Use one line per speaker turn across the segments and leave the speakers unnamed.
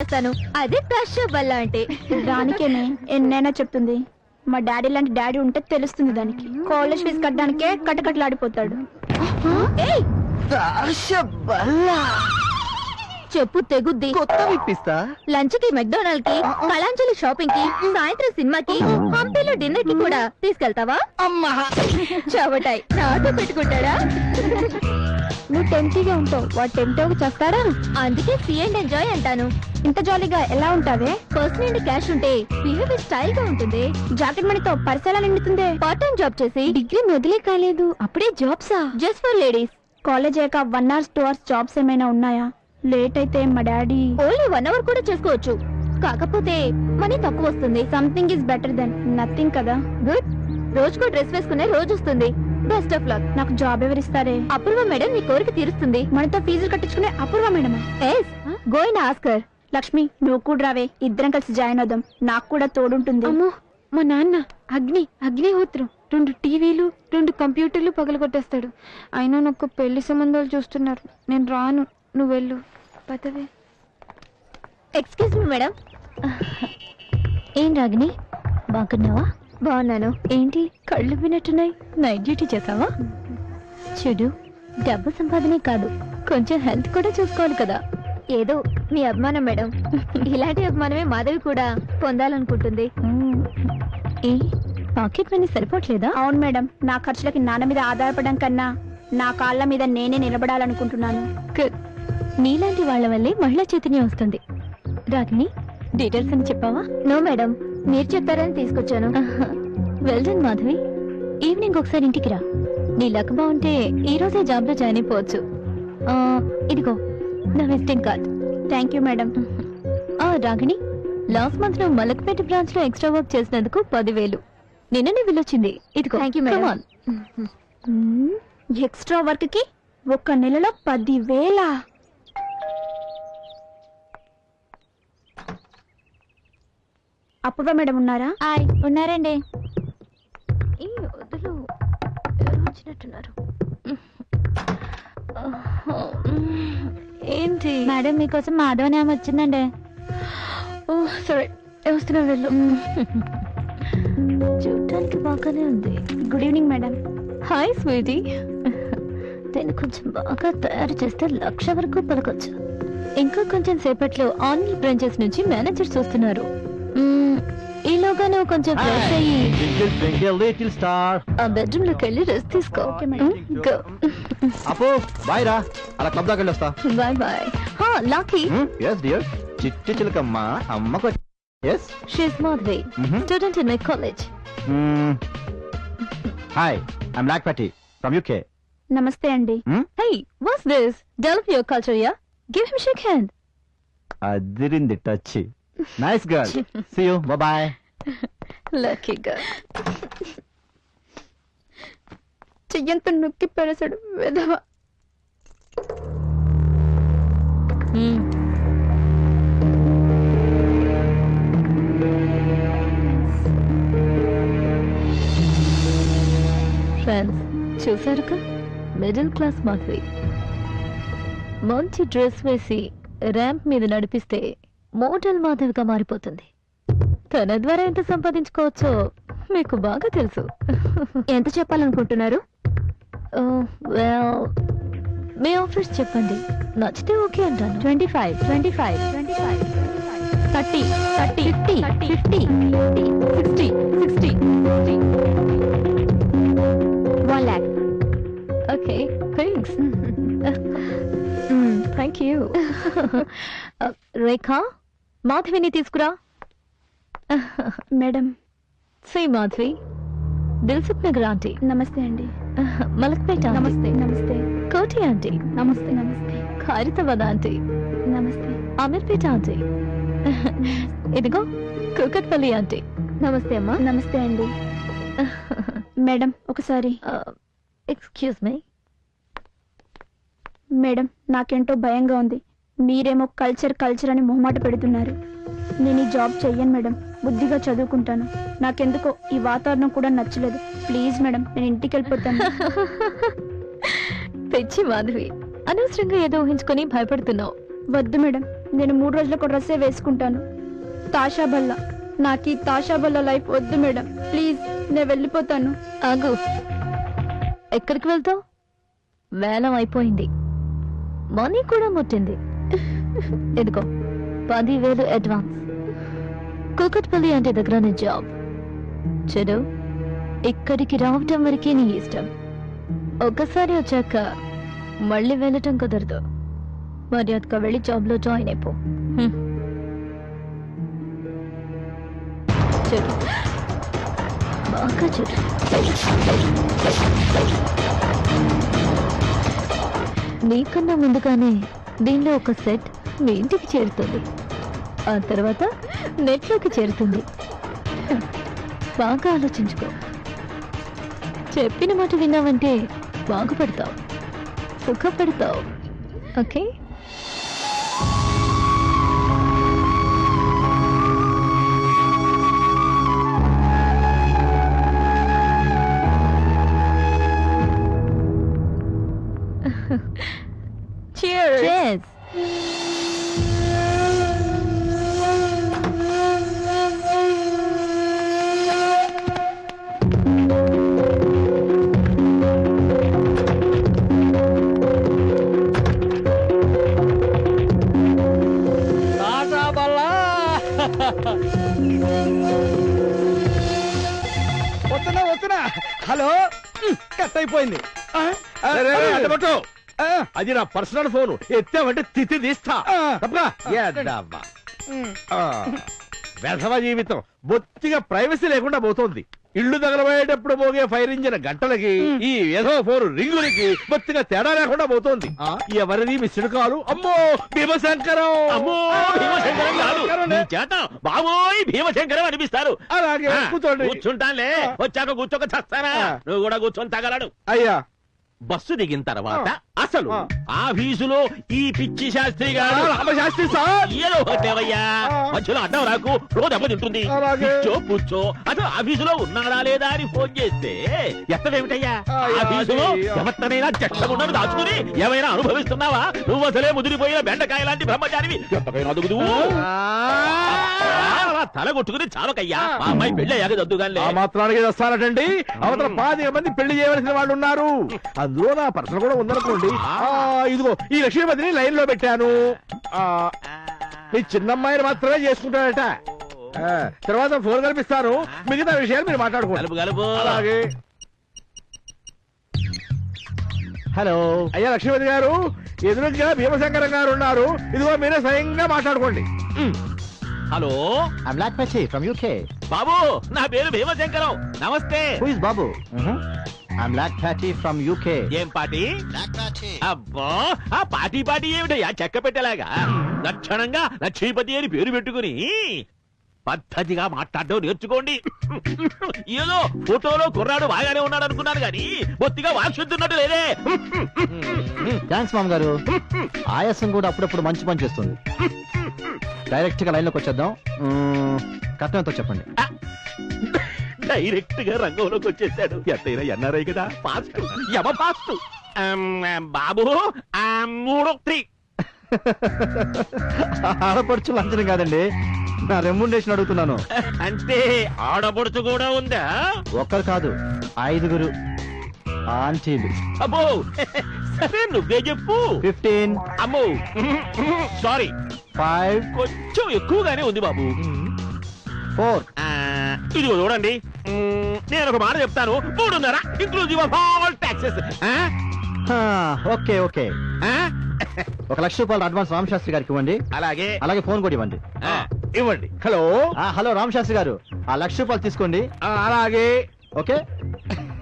చేస్తాను. అదే క్రష్ బల్ల అంటే.
దానికేనే ఎన్నైనా చెప్తుంది. మా డాడీ లాంటి డాడీ ఉంటే తెలుస్తుంది దానికి. కాలేజ్ ఫీజు కట్టడానికే
ఏయ్!
బల్లా
చెప్పు తెగుద్ది.
కొత్త విప్పిస్తా?
లంచ్కి మెక్డొనాల్డ్కి కళాంజలి షాపింగ్కి సాయంత్రం సినిమాకి హంపీలో డిన్నర్కి కూడా తీసుకెళ్తావా?
అమ్మా!
చవటాయ్ నాతో పెట్టుకుంటాడా?
నువ్వు టెంటీగా ఉంటావు. వాడు టెంట్ చేస్తాడా?
అందుకే సీ అండ్ ఎంజాయ్ అంటాను.
ఇంత జాలీగా ఎలా ఉంటావే?
పర్సన్ నుండి క్యాష్ ఉంటే బిహేవియర్ స్టైల్గా ఉంటుంది.
జాకెట్ మనీతో పరిసరాలు నిండుతుందే?
పార్ట్ టైం జాబ్ చేసి
డిగ్రీ మొదలే కాలేదు. అప్పుడే జాబ్సా?
జస్ట్ ఫర్ లేడీస్
కాలేజ్ అయ్యాక one hours two hours jobs ఏమైనా ఉన్నాయా? లేట్ అయితే మా డాడీ.
ఓన్లీ వన్ అవర్ కూడా చేసుకోవచ్చు. కాకపోతే మనీ తక్కువ వస్తుంది.
Something is better than nothing కదా?
గుడ్ రోజుకో డ్రెస్ వేసుకునే రోజు వస్తుంది. బెస్ట్ ఆఫ్ లక్
నాకు జాబ్ ఎవరిస్తారే?
అపూర్వ మేడం నీ కోరిక తీరుస్తుంది.
మనతో ఫీజులు కట్టించుకునే Apoorva madam.
Yes going Oscar
Lakshmi నువ్వు కూడా రావే. ఇద్దరం కలిసి జాయిన్ అవుదాం. నాకు కూడా తోడుంటుంది.
అమ్మో మా నాన్న అగ్ని అగ్నిహోత్రం. రెండు టీవీలు రెండు కంప్యూటర్లు పగలగొట్టేస్తాడు. అయినా నాకు పెళ్ళి సంబంధాలు చూస్తున్నారు. నేను రాను. నువ్వు వెళ్ళు. పదవే.
ఎక్స్క్యూజ్ మీ మేడం
ఏం రాగిని? బాగున్నావా?
బాగున్నాను.
ఏంటి? కళ్ళు వినట్టున్నాయి. నైట్ డ్యూటీ చేసావా? చూడు డబ్బు సంపాదనే కాదు. కొంచెం హెల్త్ కూడా చూసుకోవాలి కదా.
ఏదో మీ అభిమానం మేడం. ఇలాంటి అభిమానమే మాధవి కూడా పొందాలనుకుంటుంది.
ఏ? Pocket money సరిపోవట్లేదా?
అవును మేడం. నా ఖర్చులకి నాన్న మీద ఆధారపడడం కన్నా నా కాళ్ళ మీద నేనే నిలబడాలనుకుంటున్నాను.
నీలాంటి వాళ్ళ వల్లే మహిళా చైతన్యం వస్తుంది. రాగిని డీటెయిల్స్ అని చెప్పావా?
No madam. మీరు చెప్పారని తీసుకొచ్చాను.
Well done Madhavi. ఈవినింగ్ ఒకసారి ఇంటికి రా. నీ లక్ బాగుంటే ఈ రోజే జాబ్లో జాయిన్ అయిపోవచ్చు. ఇదిగో నా visiting card.
Thank you madam.
Ragini last month నువ్వు మలక్పేట బ్రాంచ్లో ఎక్స్ట్రా వర్క్ చేసినందుకు పదివేలు. నిన్ననే వెళ్ళొచ్చింది ఇదిగో
madam.
Come on.
ఎక్స్ట్రా వర్క్కి ఒక్క నెలలో పదివేల? అపూర్వ మేడం ఉన్నారా?
హాయ్. ఉన్నారండి.
ఈ వదులు ఎవరో వచ్చినట్టున్నారు. ఏంటి?
మేడం మీకోసం మాధవని ఆమె వచ్చిందండి.
ఓ సరే. వస్తున్నా వెళ్ళు. చూడటానికి బాగానే ఉంది.
Good evening madam.
Hi sweetie. దీన్ని కొంచెం బాగా తయారు చేస్తే లక్ష వరకు పలకొచ్చు. ఇంకా కొంచెం సేపట్లో ఆన్లైన్ బ్రాంచెస్ నుంచి మేనేజర్ చూస్తున్నారు మ్మ్, ఈలోగా నువ్వు కొంచెం ఫ్రెష్ అయ్యి.
Twinkle, twinkle, little star.
ఆ బెడ్రూమ్లోకి వెళ్ళి రెస్ట్ తీసుకో.
మేడం.
అప్పు బాయ్ రా. అలా క్లబ్ దాకా వెళ్ళొస్తా.
బాయ్ బాయ్ హా లాకీ
ఎస్ డియర్ చిట్టి చిలకమ్మ అమ్మకు yes
she's Madhavi
Mhm.
Student in my college
hi I'm lock పట్టి ఫ్రమ్ యూకే
నమస్తే అండి
hey what's this develop your culture yeah give him shake hand
Adirindi touch nice girl see you bye
lucky girl
చెయ్యంత నొక్కి పెరసాడు విధవ.
Friends చూసారుగా? Middle class Madhavi. మంచి dress వేసి ramp మీద నడిపిస్తే మోడల్ మాధవిగా మారిపోతుంది. తన ద్వారా ఎంత సంపాదించుకోవచ్చో మీకు బాగా తెలుసు.
ఎంత చెప్పాలనుకుంటున్నారు?
మీ ఆఫర్స్ చెప్పండి. నచ్చితే ఓకే అంటాను.
Twenty five twenty five twenty five. Thirty thirty fifty fifty. Sixty sixty. One lakh.
Okay thanks. Thank you. Rekha మాధవిని తీసుకురా.
Madam.
Shri Madhavi Dilsukhnagar aunty
నమస్తే అండి.
మలక్పేట
నమస్తే నమస్తే.
కోటి ఆంటీ.
నమస్తే నమస్తే.
ఖైరతాబాద్ ఆంటీ.
నమస్తే.
అమీర్పేట ఆంటీ. ఇదిగో కూకట్పల్లి ఆంటీ.
నమస్తే అమ్మా.
నమస్తే అండి. మేడం ఒకసారి.
Excuse me.
మేడం నాకేంటో భయంగా ఉంది. మీరేమో కల్చర్ కల్చర్ అని మొహమాట పెడుతున్నారు. నేను ఈ జాబ్ చెయ్యను మేడం. బుద్ధిగా చదువుకుంటాను. నాకెందుకో ఈ వాతావరణం కూడా నచ్చలేదు. ప్లీజ్ మేడం నేను ఇంటికి వెళ్ళిపోతాను.
తెచ్చి మాధవి అనవసరంగా ఏదో ఊహించుకొని భయపడుతున్నావు.
వద్దు మేడం నేను మూడు రోజులకు డ్రెస్సే వేసుకుంటాను. తాషా బల్ల నాకు ఈ తాషా బల్ల లైఫ్ వద్దు మేడం. ప్లీజ్ నేను వెళ్ళిపోతాను.
ఆగు. ఎక్కడికి వెళ్తావు? వేలం అయిపోయింది. మనీ కూడా ముట్టింది. ఇదిగో పదివేలు అడ్వాన్స్. కూకట్పల్లి అంటే దగ్గర జాబ్. చెడు ఇక్కడికి రావటం వరకే నీ ఇష్టం. ఒకసారి వచ్చాక మళ్ళీ వెళ్ళటం కుదరదు. మర్యాదగా వెళ్ళి జాబ్లో జాయిన్ అయిపో. చెడు. బాగా చెడు. నీకన్నా ముందుగానే దీనిలో ఒక సెట్ మీ ఇంటికి చేరుతుంది. ఆ తర్వాత నెట్లోకి చేరుతుంది. బాగా ఆలోచించుకో. చెప్పిన మాట విన్నావంటే బాగుపడతావు. సుఖపడతావు. ఓకే? Cheers.
వస్తున్నా
అది నా పర్సనల్ ఫోన్. ఎత్తామంటే తిత్తి తీస్తా.
ఆ.
తప్పగా? ఎద్దవ్వ. ఆ. వెధవ జీవితం. బొత్తిగా ప్రైవసీ లేకుండా పోతోంది. ఇల్లు తగలబోయేటప్పుడు మోగే ఫైర్ ఇంజిన్ గంటలకి ఈ ఏదో ఫోన్ రింగులకి బొత్తిగా తేడా లేకుండా పోతోంది. ఎవరిది? మిస్డ్ కాలు అమ్మో భీమశంకరం.
అమ్మో భీమశంకరం కాదు. నీ చేత బాబోయ్ భీమశంకరం అనిపిస్తారు.
అలాగే
ఆ,
కూర్చోండి.
కూర్చుంటానులే. వచ్చాక కూర్చోక చస్తానా
ఆ.
నువ్వు కూడా కూర్చొని తగలడు.
అయ్యా.
బస్సు దిగిన తర్వాత. అసలు
ఆ.
ఆఫీసులో ఈ పిచ్చి శాస్త్రి గారు
సార్
ఏదో
ఆ.
మధ్యలో అడ్డం రాకు రోజు దెబ్బతింటుంది. కూర్చో కూర్చో అసలు ఆఫీసులో ఉన్నాడా లేదా అని ఫోన్ చేస్తే ఎత్తడేమిటయ్యా
ఆ,
ఆఫీసులో. ఎవరినైనా చెట్టగుండను దాచుకుని ఏమైనా అనుభవిస్తున్నావా నువ్వు అసలే ముదిరిపోయిన బెండకాయ లాంటి బ్రహ్మచారివి ఎంతకైనా అదుగుదు అలా తల కొట్టుకుని చావకయ్యా మా అమ్మాయి పెళ్ళి అయ్యాక దద్దుగానే
ఆ మాత్రానికి వస్తానటండి అవతల పాతిక మంది పెళ్ళి చేయవలసిన వాళ్ళు ఉన్నారు అందులో నా పర్సన్ కూడా ఉందనుకోండి. ఆ, ఇదిగో ఈ లక్ష్మీపతిని లైన్లో పెట్టాను. ఆ, మీ చిన్నమ్మాయిని మాత్రమే చేసుకుంటాడట. ఆ, తర్వాత ఫోన్ కల్పిస్తాను. మిగతా విషయాలు మీరు మాట్లాడుకోండి. అలాగే.
హలో.
అయ్యా లక్ష్మీపతి గారు ఎదురుగా భీమశంకరం గారు ఉన్నారు. ఇదిగో మీరే స్వయంగా మాట్లాడుకోండి.
హలో
ఐమ్ లాక్ పచ్చి ఫ్రమ్ యూకే
బాబు నా పేరు భీమశంకరం. నమస్తే.
హూ ఇస్ బాబు ఐమ్ లాక్ ప్యాచి ఫ్రమ్ యూకే
ఏం పాటి అబ్బా ఆ పాటి పాటి ఏమిటయ్యా? చెక్క పెట్టేలాగా. లక్షణంగా లక్ష్మీపతి అని పేరు పెట్టుకుని పద్ధతిగా మాట్లాడడం నేర్చుకోండి. ఏదో ఫోటోలో కుర్రాడు బాగానే ఉన్నాడు అనుకున్నాను గాని బొత్తిగా వాక్శుద్ధున్నట్టు లేదే.
Thanks ma'am. గారు ఆయాసం కూడా అప్పుడప్పుడు మంచి పని చేస్తుంది. డైరెక్ట్గా లైన్లోకి వచ్చేద్దాం. మ్మ్, కట్నంతో చెప్పండి.
డైరెక్ట్గా రంగంలోకి వచ్చేసాడు. ఎంతైనా ఎన్ఆర్ఐ కదా. ఫాస్ట్ యమ ఫాస్ట్ బాబు ఆ, మూడు త్రీ
ఆడపడుచు లంచనం కాదండి. నా రెమ్యునరేషన్ అడుగుతున్నాను.
అంటే ఆడపడుచు కూడా ఉందా?
ఒక్కరు కాదు ఐదుగురు ఆంటీలు.
అబ్బో సరే నువ్వే చెప్పు.
ఫిఫ్టీన్
అమ్మో సారీ
ఫైవ్
కొంచెం ఎక్కువగానే ఉంది బాబు.
ఫోర్
ఆ, ఇదిగో చూడండి. నేను ఒక మాట చెప్తాను. మూడున్నర inclusive of all taxes
okay okay. ఒక లక్ష రూపాయలు అడ్వాన్స్ రామ్ శాస్త్రి గారికి ఇవ్వండి.
అలాగే.
అలాగే ఫోన్ కూడా ఇవ్వండి.
ఇవ్వండి. హలో?
ఆ, హలో రామ్ శాస్త్రి గారు. ఆ లక్ష రూపాయలు తీసుకోండి.
అలాగే.
ఓకే?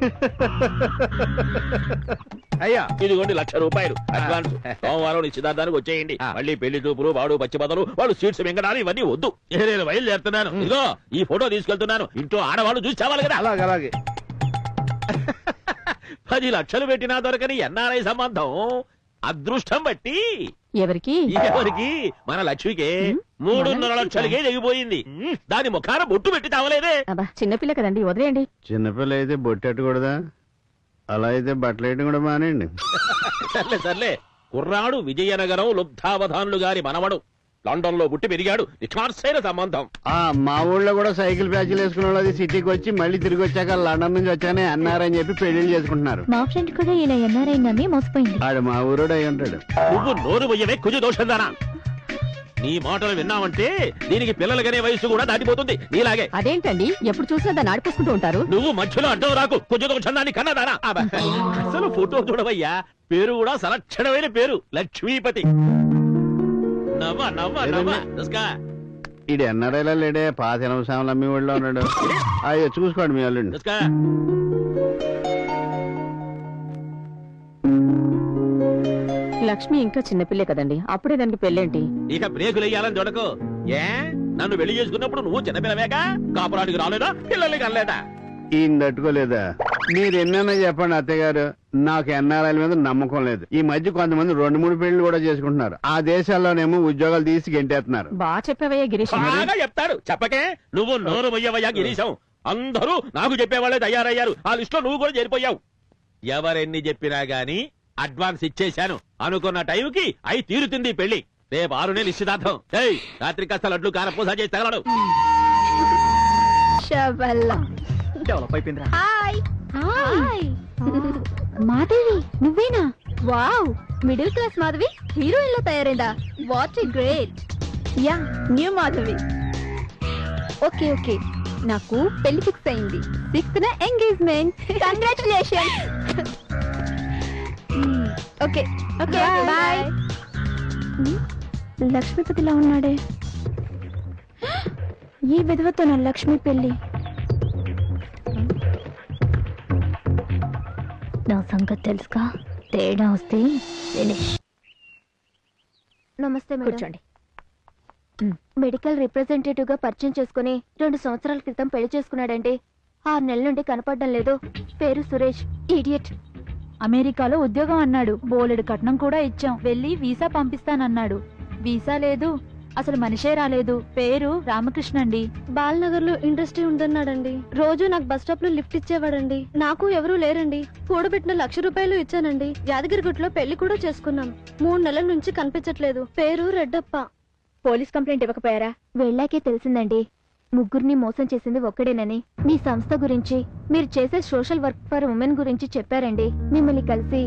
అయ్యా.
ఇదిగోండి లక్ష రూపాయలు. అడ్వాన్స్ సోమవారం నిశ్చితార్థానికి వచ్చేయండి. మళ్ళీ పెళ్ళి చూపులు వాడు పచ్చి బదలు వాళ్ళు సీట్స్ మింగడాలు ఇవన్నీ వద్దు. నేను బయలుదేరుతున్నాను ఇదిగో ఈ ఫోటో తీసుకెళ్తున్నాను. ఇంట్లో ఆడవాళ్ళు చూసి చావాలి కదా.
అలాగే అలాగే.
పది లక్షలు పెట్టినా దొరకని ఎన్ఆర్ఐ సంబంధం. అదృష్టం బట్టి.
ఎవరికి?
ఎవరికి? మన లక్ష్మికి. మూడున్నర లక్షలకే దిగిపోయింది దాని ముఖాన బొట్టు పెట్టి తావలేదే.
అబ్బా చిన్నపిల్ల కదండి వదిలేయండి.
చిన్నపిల్ల అయితే బొట్టెట్టకూడదా అలా అయితే బట్టలు వేయడం కూడా మానేయండి.
సర్లే సర్లే. కుర్రాడు విజయనగరం లుబ్ధావధానులు గారి మనవడు. లండన్లో పుట్టి పెరిగాడు. నిఖార్సైన సంబంధం.
ఆ మా ఊళ్ళో కూడా సైకిల్ ప్యాచ్లు వేసుకున్న వాళ్ళు అది సిటీకి వచ్చి మళ్ళీ తిరిగి వచ్చాక లండన్ నుంచి వచ్చానే అన్నారని చెప్పి పెళ్ళిళ్ళు చేసుకుంటున్నారు.
మా ఫ్రెండ్ కూడా ఇలా ఎన్ఆర్ఐ నమ్మి మోసపోయింది.
ఆడు మా ఊరోడు అయి ఉంటాడు.
నువ్వు నోరు పోయవే కుజు దోషందానా నీ మాటలు విన్నావంటే దీనికి పిల్లలకనే వయసు కూడా దాటిపోతుంది. నీలాగే.
అదేంటండి? ఎప్పుడు చూసినా దాన్ని ఆడిపోసుకుంటూ ఉంటారు?
నువ్వు మధ్యలో అడ్డం రాకు. కుజ దోషందాన్ని కన్నదానా. అబ్బా. అసలు ఫోటో చూడవయ్యా. పేరు కూడా సలక్షణమైన పేరు. లక్ష్మీపతి. నవ్వ నవ్వ నవ్వ. దుస్కా.
ఈడు ఎన్ఆర్ఐలో లేడే పాత ఎనభై సామాన్లు అమ్మి ఊళ్ళో ఉన్నాడు. అయ్యో చూసుకోండి మీ అల్లుండి
లక్ష్మి ఇంకా చిన్నపిల్లే కదండి. అప్పుడే దానికి పెళ్ళేంటి?
ఇక బ్రేకులు వేయాలని చూడకు ఏ? నన్ను పెళ్ళి చేసుకున్నప్పుడు నువ్వు చిన్నపిల్లవేగా కాపురానికి రాలేదా? పిల్లలకి అనలేదా
తట్టుకోలేదా? మీరు ఎన్నైనా చెప్పండి అత్తయ్య గారు నాకు ఎన్ఆర్ఐల మీద నమ్మకం లేదు. ఈ మధ్య కొంతమంది రెండు మూడు పెళ్ళి కూడా చేసుకుంటున్నారు. ఆ దేశాల్లోనేమో ఉద్యోగాలు తీసి గెంటేస్తున్నారు.
బాగా చెప్పావయ్యా గిరీష్.
బాగా చెప్తాడు చెప్పకే. నువ్వు నోరు మొయ్యవయ్యా గిరీశం. అందరూ నాకు చెప్పేవాళ్ళే తయారయ్యారు. ఆ లిస్ట్లో నువ్వు కూడా చేరిపోయావు. ఎవరెన్ని చెప్పినా గాని అడ్వాన్స్ ఇచ్చేశాను. అనుకున్న టైంకి అయి తీరుతుంది ఈ పెళ్ళి రేపు ఆరు నెలలు నిశ్చితార్థం. ఏయ్ రాత్రి కాస్త లడ్లు కారపూస చేసి తగలడు.
డెవలప్ అయిపోయిందిరా.
హాయ్. హాయ్. మాధవి నువ్వేనా? వావ్ మిడిల్ క్లాస్ మాధవి హీరోయిన్లో తయారైందా. What a great. Yeah new Madhavi. Okay okay. నాకు పెళ్ళి ఫిక్స్ అయింది. సిక్స్త్ న engagement. Congratulation okay. Okay. Boy లక్ష్మీపతిలా ఉన్నాడే. ఈ విధవతో నా లక్ష్మి పెళ్ళి
నా సంగతి తెలుసుగా? తేడా వస్తే ఫినిష్.
నమస్తే
కూర్చోండి.
మెడికల్ రిప్రజెంటేటివ్గా పరిచయం చేసుకుని రెండు సంవత్సరాల క్రితం పెళ్ళి చేసుకున్నాడండి ఆరు నెలల నుండి కనపడడం లేదు. పేరు సురేష్. ఇడియట్.
అమెరికాలో ఉద్యోగం అన్నాడు. బోలెడు కట్నం కూడా ఇచ్చాం. వెళ్ళి వీసా పంపిస్తానన్నాడు. వీసా లేదు. అసలు మనిషే రాలేదు. పేరు రామకృష్ణ అండి
బాలనగర్లో ఇండస్ట్రీ ఉందన్నాడండి. రోజు నాకు బస్ స్టాప్లో లిఫ్ట్ ఇచ్చేవాడండి. నాకు ఎవరూ లేరండి. కూడబెట్టిన లక్ష రూపాయలు ఇచ్చానండి. యాదగిరిగుట్లో పెళ్ళి కూడా చేసుకున్నాం. మూడు నెలల నుంచి కనిపించట్లేదు. పేరు రెడ్డప్ప.
పోలీస్ కంప్లైంట్ ఇవ్వకపోయారా?
వెళ్ళాకే తెలిసిందండి. ముగ్గురిని మోసం చేసింది ఒక్కడేనని. మీ సంస్థ గురించి మీరు చేసే సోషల్ వర్క్ ఫర్ ఉమెన్ గురించి చెప్పారండి. మిమ్మల్ని కలిసి